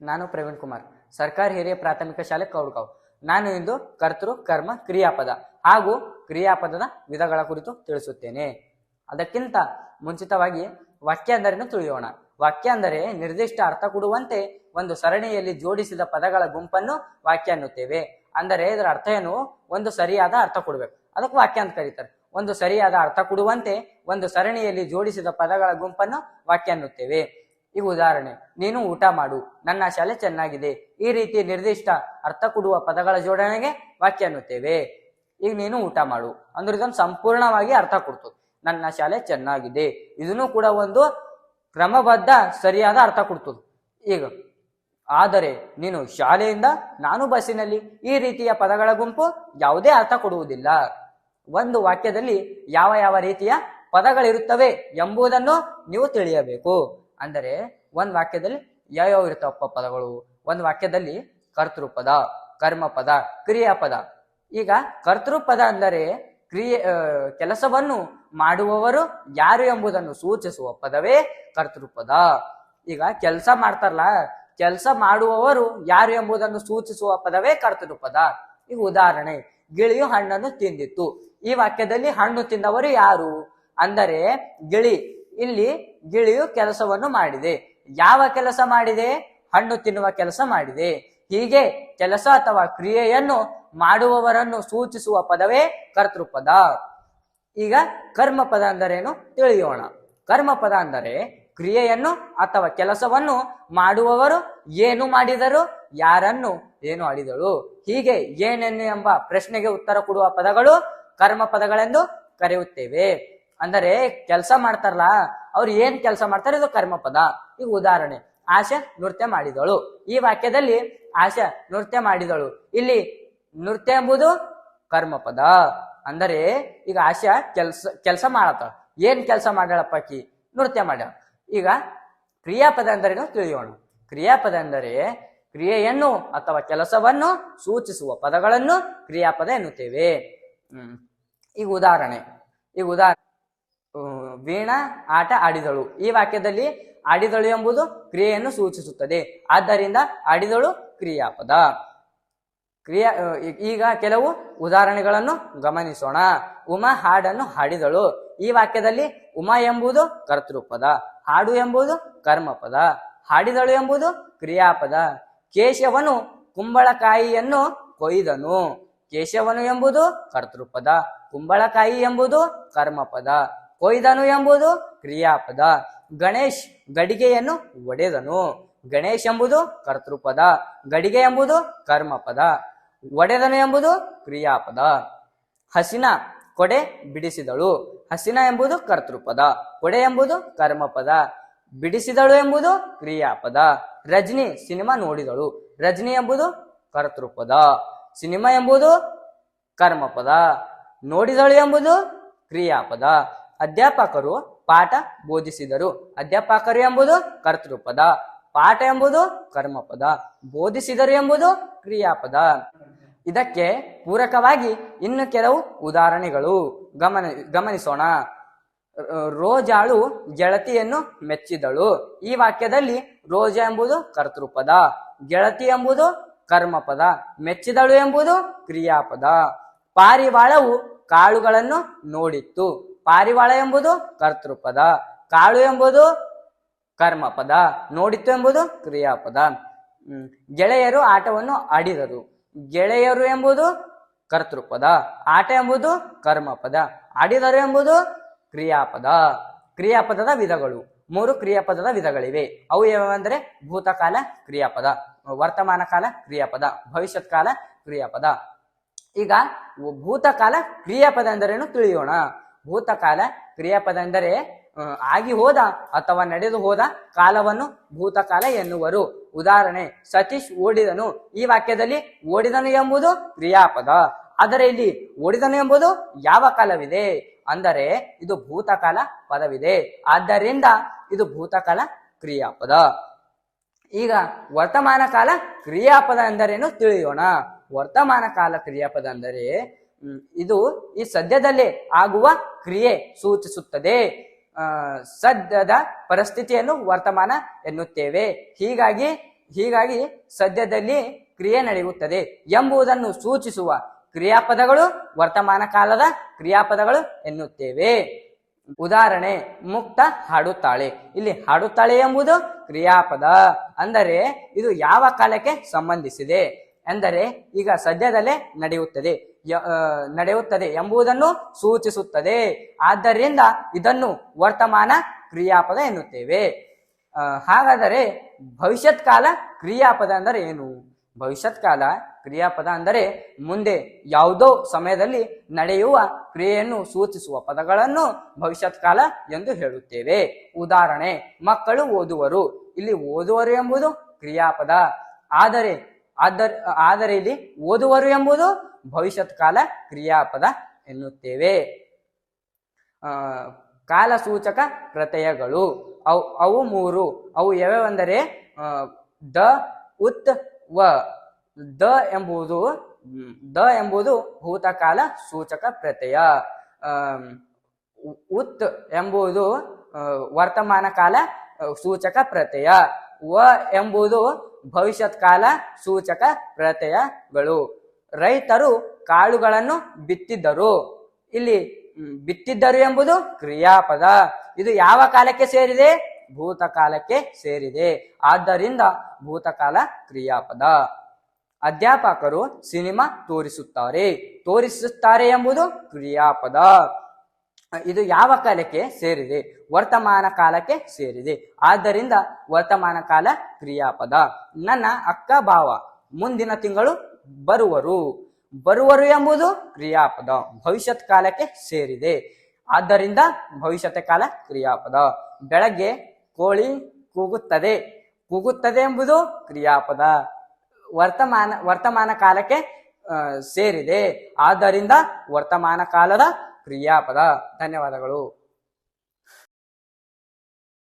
ನಾನು ಪ್ರವೀಣ್ ಕುಮಾರ್. ಸರ್ಕಾರಿ ಹಿರಿಯ ಪ್ರಾಥಮಿಕ ಶಾಲೆ ಕೌಡ್ಗಾವ್. ನಾನು ಇಂದು ಕರ್ತೃ ಕರ್ಮ ಕ್ರಿಯಾಪದ ಹಾಗೂ ಕ್ರಿಯಾಪದದ ವಿಧಗಳ ಕುರಿತು ತಿಳಿಸುತ್ತೇನೆ. ಅದಕ್ಕಿಂತ ಮುಂಚಿತವಾಗಿ ವಾಕ್ಯ ಅಂದರೆ ತಿಳಿಯೋಣ. ವಾಕ್ಯ ಅಂದರೆ ನಿರ್ದಿಷ್ಟ ಅರ್ಥ ಕೊಡುವಂತೆ ಒಂದು ಸರಣಿಯಲ್ಲಿ ಜೋಡಿಸಿದ ಪದಗಳ ಗುಂಪನ್ನು ವಾಕ್ಯ ಅನ್ನುತ್ತೇವೆ. ಅಂದರೆ ಇದರ ಅರ್ಥ ಏನು? ಒಂದು ಸರಿಯಾದ ಅರ್ಥ ಕೊಡಬೇಕು. ಅದಕ್ಕೆ ವಾಕ್ಯ ಅಂತ ಕರೀತಾರೆ. ಒಂದು ಸರಿಯಾದ ಅರ್ಥ ಕೊಡುವಂತೆ ಒಂದು ಸರಣಿಯಲ್ಲಿ ಜೋಡಿಸಿದ ಪದಗಳ ಗುಂಪನ್ನು ವಾಕ್ಯ ಅನ್ನುತ್ತೇವೆ. ಈಗ ಉದಾಹರಣೆ. ನೀನು ಊಟ ಮಾಡು. ನನ್ನ ಶಾಲೆ ಚೆನ್ನಾಗಿದೆ. ಈ ರೀತಿ ನಿರ್ದಿಷ್ಟ ಅರ್ಥ ಕೊಡುವ ಪದಗಳ ಜೋಡಣೆಗೆ ವಾಕ್ಯ ಅನ್ನುತ್ತೇವೆ. ಈಗ ನೀನು ಊಟ ಮಾಡು. ಅಂದ್ರೆ ಇದನ್ನು ಸಂಪೂರ್ಣವಾಗಿ ಅರ್ಥ ಕೊಡ್ತು. ನನ್ನ ಶಾಲೆ ಚೆನ್ನಾಗಿದೆ. ಇದನ್ನು ಕೂಡ ಒಂದು ಕ್ರಮಬದ್ಧ, ಸರಿಯಾದ ಅರ್ಥ ಕೊಡ್ತದೆ ಈಗ, ಆದರೆ ನೀನು ಶಾಲೆಯಿಂದ ನಾನು ಬಸ್ಸಿನಲ್ಲಿ ಈ ರೀತಿಯ ಪದಗಳ ಗುಂಪು ಯಾವುದೇ ಅರ್ಥ ಕೊಡುವುದಿಲ್ಲ. ಒಂದು ವಾಕ್ಯದಲ್ಲಿ ಯಾವ ಯಾವ ರೀತಿಯ ಪದಗಳಿರುತ್ತವೆ ಎಂಬುದನ್ನು ನೀವು ತಿಳಿಯಬೇಕು. ಅಂದರೆ ಒಂದು ವಾಕ್ಯದಲ್ಲಿ ಯಾವ್ಯಾವ ಇರ್ತಾವಪ್ಪ ಪದಗಳು? ಒಂದು ವಾಕ್ಯದಲ್ಲಿ ಕರ್ತೃಪದ, ಕರ್ಮಪದ, ಕ್ರಿಯಾಪದ. ಈಗ ಕರ್ತೃಪದ ಅಂದರೆ ಕ್ರಿಯೆ ಕೆಲಸವನ್ನು ಮಾಡುವವರು ಯಾರು ಎಂಬುದನ್ನು ಸೂಚಿಸುವ ಪದವೇ ಕರ್ತೃಪದ. ಈಗ ಕೆಲಸ ಮಾಡ್ತಾರಲ್ಲ, ಕೆಲಸ ಮಾಡುವವರು ಯಾರು ಎಂಬುದನ್ನು ಸೂಚಿಸುವ ಪದವೇ ಕರ್ತೃಪದ. ಈಗ ಉದಾಹರಣೆ, ಗಿಳಿಯು ಹಣ್ಣನ್ನು ತಿಂದಿತ್ತು. ಈ ವಾಕ್ಯದಲ್ಲಿ ಹಣ್ಣು ತಿಂದವರು ಯಾರು? ಅಂದರೆ ಗಿಳಿ. ಇಲ್ಲಿ ಗಿಳಿಯು ಕೆಲಸವನ್ನು ಮಾಡಿದೆ. ಯಾವ ಕೆಲಸ ಮಾಡಿದೆ? ಹಣ್ಣು ತಿನ್ನುವ ಕೆಲಸ ಮಾಡಿದೆ. ಹೀಗೆ ಕೆಲಸ ಅಥವಾ ಕ್ರಿಯೆಯನ್ನು ಮಾಡುವವರನ್ನು ಸೂಚಿಸುವ ಪದವೇ ಕರ್ತೃಪದ. ಈಗ ಕರ್ಮಪದ ಅಂದರೇನು? ತಿಳಿಯೋಣ. ಕರ್ಮ ಪದ ಅಂದರೆ ಕ್ರಿಯೆಯನ್ನು ಅಥವಾ ಕೆಲಸವನ್ನು ಮಾಡುವವರು ಏನು ಮಾಡಿದರು? ಯಾರನ್ನು ಏನು ಆಡಿದಳು? ಹೀಗೆ ಏನೆನ್ನು ಎಂಬ ಪ್ರಶ್ನೆಗೆ ಉತ್ತರ ಕೊಡುವ ಪದಗಳು ಕರ್ಮ ಪದಗಳೆಂದು ಕರೆಯುತ್ತೇವೆ. ಅಂದರೆ ಕೆಲಸ ಮಾಡ್ತಾರಲ್ಲ, ಅವ್ರು ಏನ್ ಕೆಲಸ ಮಾಡ್ತಾರೆ ಇದು ಕರ್ಮಪದ. ಈಗ ಉದಾಹರಣೆ, ಆಶೆ ನೃತ್ಯ ಮಾಡಿದಳು. ಈ ವಾಕ್ಯದಲ್ಲಿ ಆಶೆ ನೃತ್ಯ ಮಾಡಿದಳು. ಇಲ್ಲಿ ನೃತ್ಯ ಎಂಬುದು ಕರ್ಮಪದ. ಅಂದರೆ ಈಗ ಆಶಾ ಕೆಲ್ಸ, ಕೆಲಸ ಮಾಡತ್ತಾಳ ಏನ್ ಕೆಲಸ ಮಾಡ್ಯಾಳಪ್ಪ ಆಕಿ? ನೃತ್ಯ ಮಾಡ್ಯಾಳ. ಈಗ ಕ್ರಿಯಾಪದ ಅಂದರೇನು ತಿಳಿಯೋಣ. ಕ್ರಿಯಾಪದ ಅಂದರೆ ಕ್ರಿಯೆಯನ್ನು ಅಥವಾ ಕೆಲಸವನ್ನು ಸೂಚಿಸುವ ಪದಗಳನ್ನು ಕ್ರಿಯಾಪದ ಎನ್ನುತ್ತೇವೆ. ಈಗ ಉದಾಹರಣೆ ಈಗ ಉದಾಹರಣೆ. ವೀಣಾ ಆಟ ಆಡಿದಳು. ಈ ವಾಕ್ಯದಲ್ಲಿ ಆಡಿದಳು ಎಂಬುದು ಕ್ರಿಯೆಯನ್ನು ಸೂಚಿಸುತ್ತದೆ. ಆದ್ದರಿಂದ ಆಡಿದಳು ಕ್ರಿಯಾಪದ. ಕ್ರಿಯಾ ಈಗ ಕೆಲವು ಉದಾಹರಣೆಗಳನ್ನು ಗಮನಿಸೋಣ. ಉಮಾ ಹಾಡನ್ನು ಹಾಡಿದಳು. ಈ ವಾಕ್ಯದಲ್ಲಿ ಉಮಾ ಎಂಬುದು ಕರ್ತೃಪದ, ಹಾಡು ಎಂಬುದು ಕರ್ಮಪದ, ಹಾಡಿದಳು ಎಂಬುದು ಕ್ರಿಯಾಪದ. ಕೇಶವನು ಕುಂಬಳಕಾಯಿಯನ್ನು ಕೊಯ್ದನು. ಕೇಶವನು ಎಂಬುದು ಕರ್ತೃಪದ, ಕುಂಬಳಕಾಯಿ ಎಂಬುದು ಕರ್ಮಪದ. ಕೊಯ್ದನು ಎಂಬುದು ಕ್ರಿಯಾಪದ. ಗಣೇಶ್ ಗಡಿಗೆಯನ್ನು ಒಡೆದನು. ಗಣೇಶ್ ಎಂಬುದು ಕರ್ತೃಪದ. ಗಡಿಗೆ ಎಂಬುದು ಕರ್ಮಪದ. ಒಡೆದನು ಎಂಬುದು ಕ್ರಿಯಾಪದ. ಹಸಿನ ಕೊಡೆ ಬಿಡಿಸಿದಳು. ಹಸಿನ ಎಂಬುದು ಕರ್ತೃಪದ. ಕೊಡೆ ಎಂಬುದು ಕರ್ಮಪದ. ಬಿಡಿಸಿದಳು ಎಂಬುದು ಕ್ರಿಯಾಪದ. ರಜನಿ ಸಿನಿಮಾ ನೋಡಿದಳು. ರಜನಿ ಎಂಬುದು ಕರ್ತೃಪದ. ಸಿನಿಮಾ ಎಂಬುದು ಕರ್ಮಪದ. ನೋಡಿದಳು ಎಂಬುದು ಕ್ರಿಯಾಪದ. ಅಧ್ಯಾಪಕರು ಪಾಠ ಬೋಧಿಸಿದರು. ಅಧ್ಯಾಪಕರು ಎಂಬುದು ಕರ್ತೃಪದ, ಪಾಠ ಎಂಬುದು ಕರ್ಮಪದ, ಬೋಧಿಸಿದರು ಎಂಬುದು ಕ್ರಿಯಾಪದ. ಇದಕ್ಕೆ ಪೂರಕವಾಗಿ ಇನ್ನು ಕೆಲವು ಉದಾಹರಣೆಗಳು. ಗಮನ, ಗಮನಿಸೋಣ. ರೋಜಾಳು ಗೆಳತಿಯನ್ನು ಮೆಚ್ಚಿದಳು. ಈ ವಾಕ್ಯದಲ್ಲಿ ರೋಜ ಎಂಬುದು ಕರ್ತೃಪದ, ಗೆಳತಿ ಎಂಬುದು ಕರ್ಮಪದ, ಮೆಚ್ಚಿದಳು ಎಂಬುದು ಕ್ರಿಯಾಪದ. ಪಾರಿವಾಳವು ಕಾಳುಗಳನ್ನು ನೋಡಿತ್ತು. ಪಾರಿವಾಳ ಎಂಬುದು ಕರ್ತೃಪದ, ಕಾಳು ಎಂಬುದು ಕರ್ಮಪದ, ನೋಡಿತ್ತು ಎಂಬುದು ಕ್ರಿಯಾಪದ. ಗೆಳೆಯರು ಆಟವನ್ನು ಆಡಿದರು. ಗೆಳೆಯರು ಎಂಬುದು ಕರ್ತೃಪದ, ಆಟ ಎಂಬುದು ಕರ್ಮಪದ, ಆಡಿದರು ಎಂಬುದು ಕ್ರಿಯಾಪದ. ಕ್ರಿಯಾಪದದ ವಿಧಗಳು, ಮೂರು ಕ್ರಿಯಾಪದದ ವಿಧಗಳಿವೆ. ಅವು ಯಾವಂದ್ರೆ ಭೂತಕಾಲ ಕ್ರಿಯಾಪದ, ವರ್ತಮಾನ ಕಾಲ ಕ್ರಿಯಾಪದ, ಭವಿಷ್ಯತ್ ಕಾಲ ಕ್ರಿಯಾಪದ. ಈಗ ಭೂತಕಾಲ ಕ್ರಿಯಾಪದ ಎಂದರೇನು ತಿಳಿಯೋಣ. ಭೂತಕಾಲ ಕ್ರಿಯಾಪದ ಎಂದರೆ ಆಗಿ ಹೋದ ಅಥವಾ ನಡೆದು ಹೋದ ಕಾಲವನ್ನು ಭೂತಕಾಲ ಎನ್ನುವರು. ಉದಾಹರಣೆ, ಸತೀಶ್ ಓಡಿದನು. ಈ ವಾಕ್ಯದಲ್ಲಿ ಓಡಿದನು ಎಂಬುದು ಕ್ರಿಯಾಪದ. ಆದರೆ ಇಲ್ಲಿ ಓಡಿದನು ಎಂಬುದು ಯಾವ ಕಾಲವಿದೆ? ಅಂದರೆ ಇದು ಭೂತಕಾಲ ಪದವಿದೆ. ಆದ್ದರಿಂದ ಇದು ಭೂತಕಾಲ ಕ್ರಿಯಾಪದ. ಈಗ ವರ್ತಮಾನ ಕಾಲ ಕ್ರಿಯಾಪದ ಎಂದರೇನು ತಿಳಿಯೋಣ. ವರ್ತಮಾನ ಕಾಲ ಕ್ರಿಯಾಪದ ಅಂದರೆ ಇದು ಈ ಸದ್ಯದಲ್ಲಿ ಆಗುವ ಕ್ರಿಯೆ ಸೂಚಿಸುತ್ತದೆ. ಸದ್ಯದ ಪರಿಸ್ಥಿತಿಯನ್ನು ವರ್ತಮಾನ ಎನ್ನುತ್ತೇವೆ. ಹೀಗಾಗಿ ಹೀಗಾಗಿ ಸದ್ಯದಲ್ಲಿ ಕ್ರಿಯೆ ನಡೆಯುತ್ತದೆ ಎಂಬುದನ್ನು ಸೂಚಿಸುವ ಕ್ರಿಯಾಪದಗಳು ವರ್ತಮಾನ ಕಾಲದ ಕ್ರಿಯಾಪದಗಳು ಎನ್ನುತ್ತೇವೆ. ಉದಾಹರಣೆ, ಮುಕ್ತ ಹಾಡುತ್ತಾಳೆ. ಇಲ್ಲಿ ಹಾಡುತ್ತಾಳೆ ಎಂಬುದು ಕ್ರಿಯಾಪದ. ಅಂದರೆ ಇದು ಯಾವ ಕಾಲಕ್ಕೆ ಸಂಬಂಧಿಸಿದೆ? ಎಂದರೆ ಈಗ ಸದ್ಯದಲ್ಲೇ ನಡೆಯುತ್ತದೆ. ನಡೆಯುತ್ತದೆ ಎಂಬುದನ್ನು ಸೂಚಿಸುತ್ತದೆ. ಆದ್ದರಿಂದ ಇದನ್ನು ವರ್ತಮಾನ ಕ್ರಿಯಾಪದ ಎನ್ನುತ್ತೇವೆ. ಹಾಗಾದರೆ ಭವಿಷ್ಯತ್ ಕಾಲ ಕ್ರಿಯಾಪದ ಅಂದರೆ ಏನು? ಭವಿಷ್ಯತ್ ಕಾಲ ಕ್ರಿಯಾಪದ ಅಂದರೆ ಮುಂದೆ ಯಾವುದೋ ಸಮಯದಲ್ಲಿ ನಡೆಯುವ ಕ್ರಿಯೆಯನ್ನು ಸೂಚಿಸುವ ಪದಗಳನ್ನು ಭವಿಷ್ಯತ್ ಕಾಲ ಎಂದು ಹೇಳುತ್ತೇವೆ. ಉದಾಹರಣೆ, ಮಕ್ಕಳು ಓದುವರು. ಇಲ್ಲಿ ಓದುವರು ಎಂಬುದು ಕ್ರಿಯಾಪದ. ಆದರೆ ಆದರೆ ಆದರೆ ಇಲ್ಲಿ ಓದುವರು ಎಂಬುದು ಭವಿಷ್ಯತ್ ಕಾಲ ಕ್ರಿಯಾಪದ ಎನ್ನುತ್ತೇವೆ. ಆ, ಕಾಲಸೂಚಕ ಪ್ರತ್ಯಯಗಳು. ಅವು ಅವು ಮೂರು. ಅವು ಯಾವ್ಯಾವೆಂದರೆ ದ ಉತ್ ವ. ದ ಎಂಬುದು ದ ಎಂಬುದು ಭೂತಕಾಲ ಸೂಚಕ ಪ್ರತ್ಯಯ. ಉತ್ ಎಂಬುದು ವರ್ತಮಾನ ಕಾಲ ಸೂಚಕ ಪ್ರತ್ಯಯ. ವ ಎಂಬುದು ಭವಿಷ್ಯತ್ ಕಾಲ ಸೂಚಕ ಪ್ರತ್ಯಯಗಳು. ರೈತರು ಕಾಳುಗಳನ್ನು ಬಿತ್ತಿದ್ದರು. ಇಲ್ಲಿ ಬಿತ್ತಿದ್ದರು ಎಂಬುದು ಕ್ರಿಯಾಪದ. ಇದು ಯಾವ ಕಾಲಕ್ಕೆ ಸೇರಿದೆ? ಭೂತಕಾಲಕ್ಕೆ ಸೇರಿದೆ. ಆದ್ದರಿಂದ ಭೂತಕಾಲ ಕ್ರಿಯಾಪದ. ಅಧ್ಯಾಪಕರು ಸಿನಿಮಾ ತೋರಿಸುತ್ತಾರೆ. ತೋರಿಸುತ್ತಾರೆ ಎಂಬುದು ಕ್ರಿಯಾಪದ. ಇದು ಯಾವ ಕಾಲಕ್ಕೆ ಸೇರಿದೆ? ವರ್ತಮಾನ ಕಾಲಕ್ಕೆ ಸೇರಿದೆ. ಆದ್ದರಿಂದ ವರ್ತಮಾನ ಕಾಲ ಕ್ರಿಯಾಪದ. ನನ್ನ ಅಕ್ಕ ಭಾವ, ಮುಂದಿನ ತಿಂಗಳು ಬರುವರು. ಬರುವರು ಎಂಬುದು ಕ್ರಿಯಾಪದ. ಭವಿಷ್ಯತ್ ಕಾಲಕ್ಕೆ ಸೇರಿದೆ. ಆದ್ದರಿಂದ ಭವಿಷ್ಯತ್ ಕಾಲ ಕ್ರಿಯಾಪದ. ಬೆಳಗ್ಗೆ ಕೋಳಿ ಕೂಗುತ್ತದೆ. ಕೂಗುತ್ತದೆ ಎಂಬುದು ಕ್ರಿಯಾಪದ. ವರ್ತಮಾನ ವರ್ತಮಾನ ಕಾಲಕ್ಕೆ ಸೇರಿದೆ. ಆದ್ದರಿಂದ ವರ್ತಮಾನ ಕಾಲದ ಕ್ರಿಯಾಪದ ಧನ್ಯವಾದಗಳು.